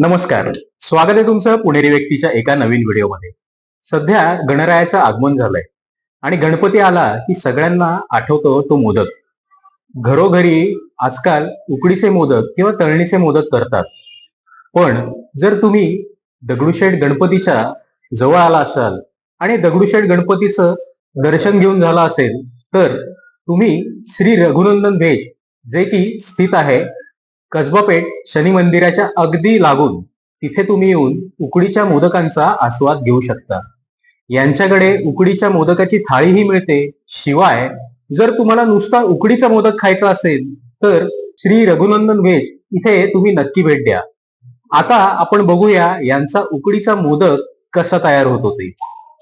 नमस्कार. स्वागत आहे तुमचं पुणेरी व्यक्तीच्या एका नवीन व्हिडिओमध्ये. सध्या गणरायाचं आगमन झालंय आणि गणपती आला की सगळ्यांना आठवतो तो मोदक. घरोघरी आजकाल उकडीचे मोदक किंवा तळणीचे मोदक करतात. पण जर तुम्ही दगडूशेठ गणपतीच्या जवळ आला असाल आणि दगडूशेठ गणपतीचं दर्शन घेऊन झालं असेल तर तुम्ही श्री रघुनंदन भेज जे की स्थित आहे कसबापेठ शनी मंदिराच्या अगदी लागून तिथे तुम्ही येऊन उकडीच्या मोदकांचा आस्वाद घेऊ शकता. यांच्याकडे उकडीच्या मोदकाची थाळीही मिळते. शिवाय जर तुम्हाला नुसता उकडीचा मोदक खायचा असेल तर श्री रघुनंदन व्हेज इथे तुम्ही नक्की भेट द्या. आता आपण बघूया यांचा उकडीचा मोदक कसा तयार होतो ते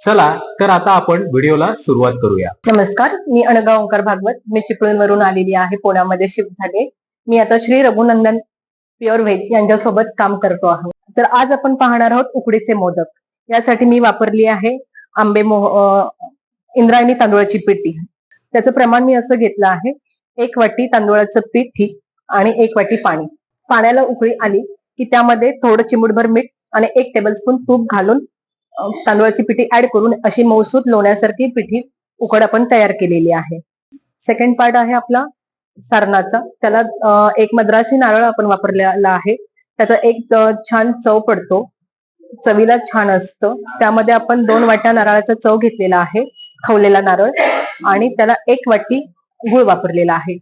चला तर आता आपण व्हिडिओला सुरुवात करूया. नमस्कार मी अणगाव ओंकार भागवत. मी चिपळूणवरून आलेली आहे पुण्यामध्ये शिफ्ट झाले. मी आता श्री रघुनंदन प्युअर व्हेज यांच्यासोबत काम करतो आहोत तर आज आपण पाहणार आहोत उकडीचे मोदक. यासाठी मी वापरली आहे आंबे मोह इंद्रायणी तांदूळाची पिठी त्याचं प्रमाण मी असं घेतलं आहे एक वाटी तांदूळाचं पीठ आणि एक वाटी पाणी. पाण्याला उकळी आली की त्यामध्ये थोडं चिमुटभर मीठ आणि एक टेबलस्पून तूप घालून तांदूळाची पिठी ऍड करून अशी मौसूद लोण्यासारखी पिठी उकड आपण तयार केलेली आहे. सेकंड पार्ट आहे आपला सारणाचा त्याला एक मद्रासी नारळ आपण वापरलेला आहे. त्याचा एक छान चव पडतो. चवीला छान असतं. त्यामध्ये आपण दोन वाट्या नारळाचा चव घेतलेला आहे. खवलेला नारळ. आणि त्याला एक वाटी गुळ वापरलेला आहे.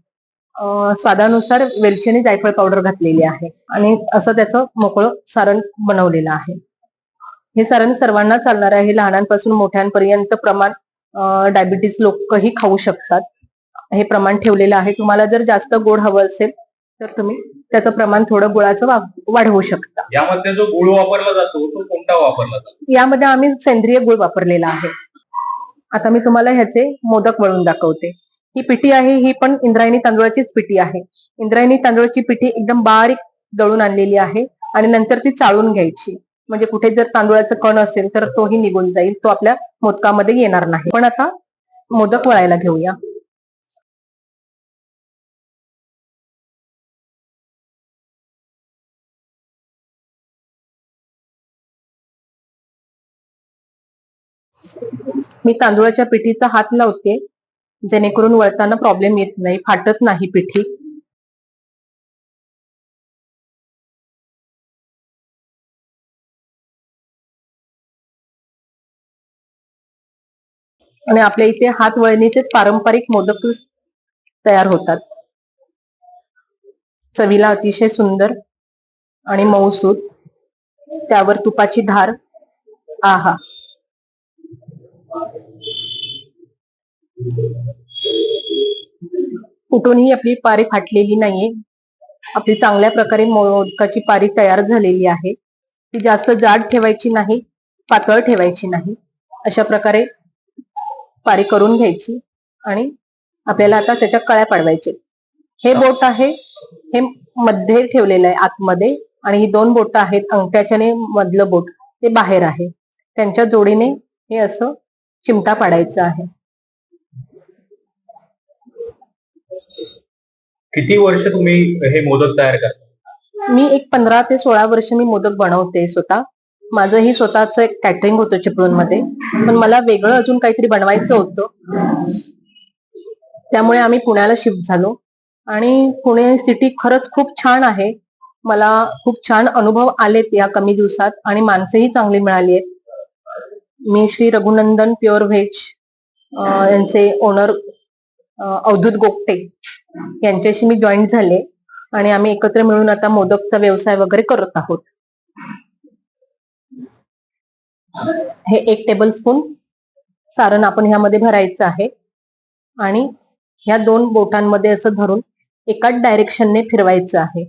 स्वादानुसार वेलची आणि जायफळ पावडर घातलेली आहे. आणि असं त्याचं मोकळं सारण बनवलेलं आहे. हे सारण सर्वांना चालणार आहे. लहानांपासून मोठ्यांपर्यंत प्रमाण डायबिटीस लोकही खाऊ शकतात. हे प्रमाण ठेवलेलं आहे. तुम्हाला जर जास्त गोड हवं असेल तर तुम्ही त्याचं प्रमाण थोडं गुळाचं वाढवू शकता. यामध्ये जो गुळ वापरला जातो तो कोणता वापरला जातो? यामध्ये आम्ही सेंद्रिय गुळ वापरलेला आहे. आता मी तुम्हाला ह्याचे मोदक वळून दाखवते. ही पिठी आहे ही पण इंद्रायणी तांदूळाचीच पिठी आहे. इंद्रायणी तांदूळाची पिठी एकदम बारीक दळून आणलेली आहे आणि नंतर ती चाळून घ्यायची. म्हणजे कुठे जर तांदूळाचं कण असेल तर तोही निघून जाईल तो आपल्या मोदकामध्ये येणार नाही. पण आता मोदक वळायला घेऊया. मी तांदूळाच्या पिठीचा हात लावते. जेणेकरून वळताना प्रॉब्लेम येत नाही फाटत नाही पिठी. आणि आपल्या इथे हात वळणीचेच पारंपरिक मोदक तयार होतात. चवीला अतिशय सुंदर आणि मऊसूत त्यावर तुपाची धार. आहा. कुठूनही आपली पारी फाटलेली नाहीये. आपली चांगल्या प्रकारे मोदकाची पारी तयार झालेली आहे. ती जास्त जाड ठेवायची नाही पातळ ठेवायची नाही. अशा प्रकारे पारी करून घ्यायची आणि आपल्याला आता त्याच्या कळ्या पाडवायचे हे बोट आहे हे मध्ये ठेवलेलं आहे आतमध्ये. आणि ही दोन बोट आहेत अंगठ्याच्याने मधलं बोट ते बाहेर आहे. त्यांच्या जोडीने हे असं चिमटा पाडायचं आहे. किती वर्ष तुम्ही हे मोदक तयार करता? मी एक पंधरा ते सोळा वर्ष मी मोदक बनवते स्वतः. माझंही स्वतःच एक कॅटरिंग होतं चिपळूणमध्ये पण मला वेगळं अजून काहीतरी बनवायचं होतं. त्यामुळे आम्ही पुण्याला शिफ्ट झालो. आणि पुणे सिटी खरंच खूप छान आहे. मला खूप छान अनुभव आलेत या कमी दिवसात आणि माणसेही चांगली मिळाली आहेत. मी श्री रघुनंदन प्युअर व्हेज यांचे ओनर अवधूत गोगटे यांच्याशी मी जॉईन झाले आणि आम्ही एकत्र मिळून आता मोदकचा व्यवसाय वगैरे करत आहोत. हे एक टेबल स्पून सारण आपण ह्यामध्ये भरायचं आहे आणि ह्या दोन बोटांमध्ये असं धरून एकाच डायरेक्शनने फिरवायचं आहे.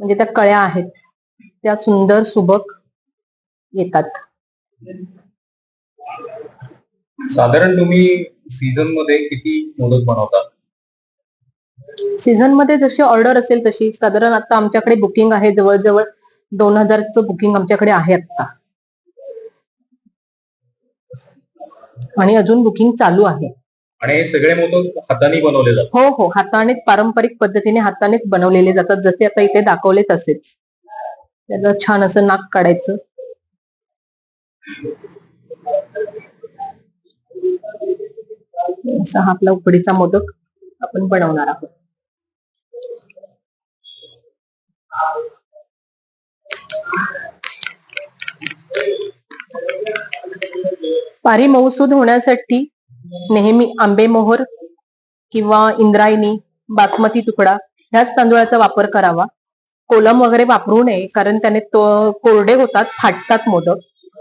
म्हणजे त्या कळ्या आहेत त्या सुंदर सुबक येतात. साधारण तुम्ही सीझनमध्ये किती मोदक बनवता? सीझनमध्ये जशी ऑर्डर असेल तशी. साधारण आता आमच्याकडे बुकिंग आहे जवळजवळ दोन हजारचं बुकिंग आमच्याकडे आहे आता. आणि अजून बुकिंग चालू आहे. आणि हे सगळे मोदक हाताने बनवले जातात? हो हो. हातानेच पारंपरिक पद्धतीने हातानेच बनवलेले जातात. जसे आता इथे दाखवले तसेच. त्याचं छान असं नाक काढायचं. असा हा आपला उकडीचा मोदक आपण बनवणार आहोत. पारी मऊसूद होण्यासाठी नेहमी आंबेमोहर किंवा इंद्रायणी बासमती तुकडा ह्याच तांदूळाचा वापर करावा. कोलम वगैरे वापरू नये कारण त्याने तो- कोरडे होतात फाटतात मोदक.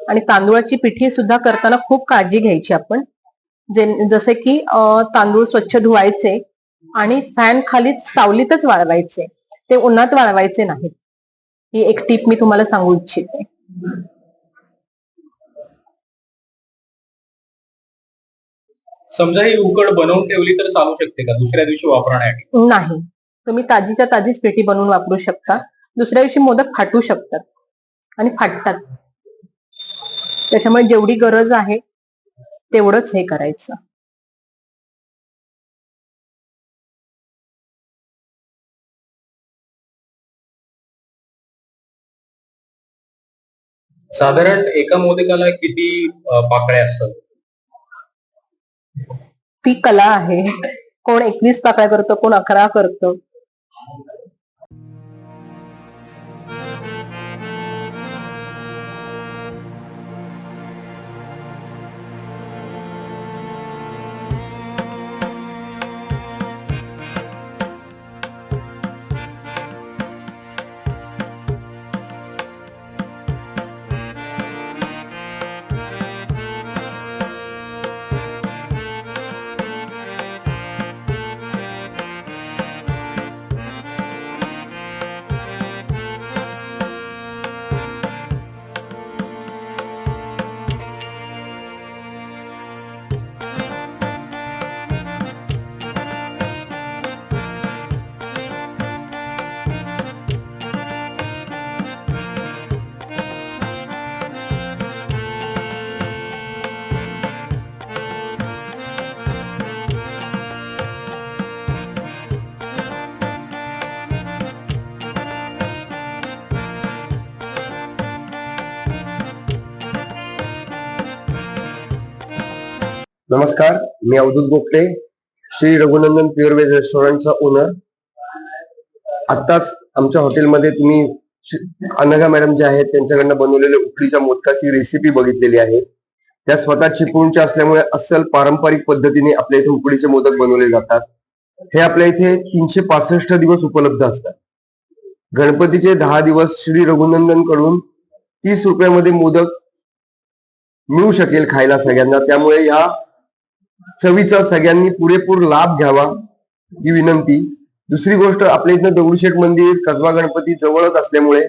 आणि तांदूळाची पिठी सुद्धा करताना खूप काळजी घ्यायची आपण. जे जसे की तांदूळ स्वच्छ धुवायचे आणि फॅन खालीच सावलीतच वाळवायचे. ते उन्हात वाळवायचे नाहीत. ही एक टीप मी तुम्हाला सांगू इच्छिते. समजा ही उकड बनवून ठेवली तर चालू शकते का? दुसऱ्या दिवशी वापरण्यासाठी. नाही. तुम्ही ताजीच्या ताजीच पेटी बनवून वापरू शकता. दुसऱ्या दिवशी मोदक फाटू शकतात आणि फाटतात. त्याच्यामुळे जेवढी गरज आहे तेवढंच हे करायचं. साधारण एका मोदकाला किती पाकळ्या असतात? ती कला आहे. कोण एकवीस पाकळ्या करतो कोण अकरा करतो. नमस्कार मी अवधूत गोपटे श्री रघुनंदन प्युअर व्हेज रेस्टॉरंटचा ओनर आत्ताच आमच्या हॉटेलमध्ये तुम्ही अनघा मॅडम जे आहेत त्यांच्याकडनं बनवलेल्या उकडीच्या मोदकाची रेसिपी बघितलेली आहे. त्या स्वतः चिपळूणच्या असल्यामुळे अस्सल पारंपरिक पद्धतीने आपल्या इथे उकडीचे मोदक बनवले जातात. हे आपल्या इथे तीनशे पासष्ट दिवस उपलब्ध असतात. गणपतीचे दहा दिवस श्री रघुनंदनकडून तीस रुपयामध्ये मोदक मिळू शकेल खायला सगळ्यांना. त्यामुळे या चवीचा सगळ्यांनी पुरेपूर लाभ घ्यावा ही विनंती. दुसरी गोष्ट आपल्या इथं दगडूशेठ मंदिर कसबा गणपती जवळच असल्यामुळे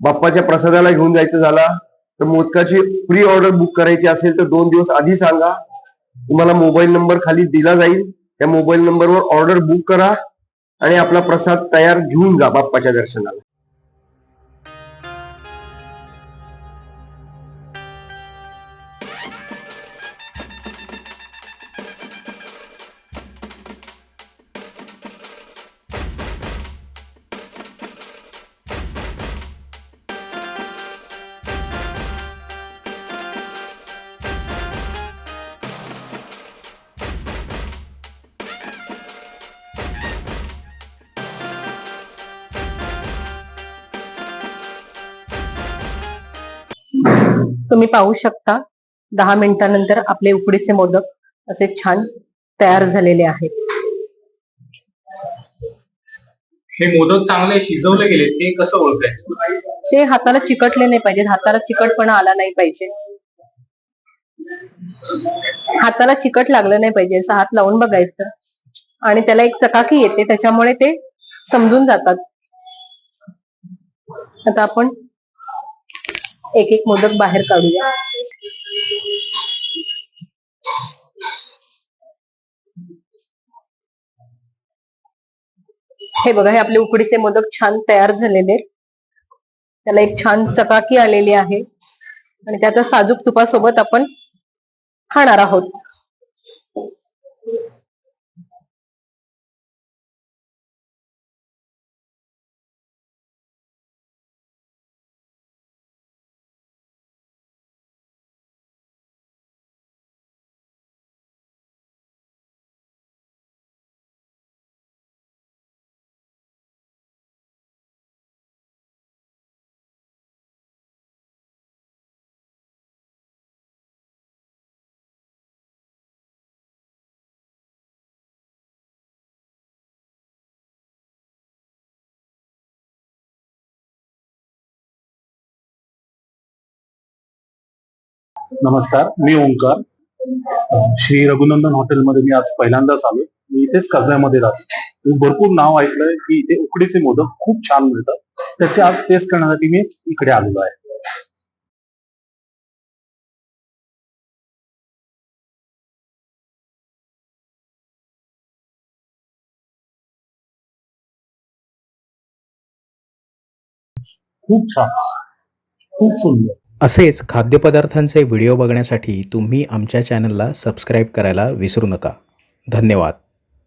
बाप्पाच्या प्रसादाला घेऊन जायचं झाला तर मोदकाची प्री ऑर्डर बुक करायची असेल तर दोन दिवस आधी सांगा. तुम्हाला मोबाईल नंबर खाली दिला जाईल. त्या मोबाईल नंबरवर ऑर्डर बुक करा आणि आपला प्रसाद तयार घेऊन जा बाप्पाच्या दर्शनाला. तुम्ही पाहू शकता. दहा मिनिटानंतर आपले उकडीचे मोदक असे छान तयार झालेले आहेत. हे मोदक चांगले शिजवले गेले ते कसं ओळखायचं? ते हाताला चिकटले नाही पाहिजे हाताला चिकटपणा आला नाही पाहिजे. हाताला चिकट लागलं नाही पाहिजे. असं हात लावून बघायचं. आणि त्याला एक चकाकी येते त्याच्यामुळे ते समजून जातात. आता आपण एक एक मोदक बाहेर काढूया. हे बघा हे आपले उकडीचे मोदक छान तयार झालेले त्याला एक छान चकाकी आलेली आहे. आणि त्याचा साजूक तुपासोबत आपण खाणार आहोत. नमस्कार मी ओंकार. श्री रघुनंदन हॉटेलमध्ये मी आज पहिल्यांदाच आलो मी इथेच कर्जामध्ये राहतो. मी भरपूर नाव ऐकलंय की इथे उकडीचे मोदक खूप छान मिळतात. त्याची आज टेस्ट करण्यासाठी मी इकडे आलेलो आहे. खूप छान. खूप सुंदर. असेच खाद्यपदार्थांचे व्हिडिओ बघण्यासाठी तुम्ही आमच्या चॅनलला सबस्क्राईब करायला विसरू नका. धन्यवाद.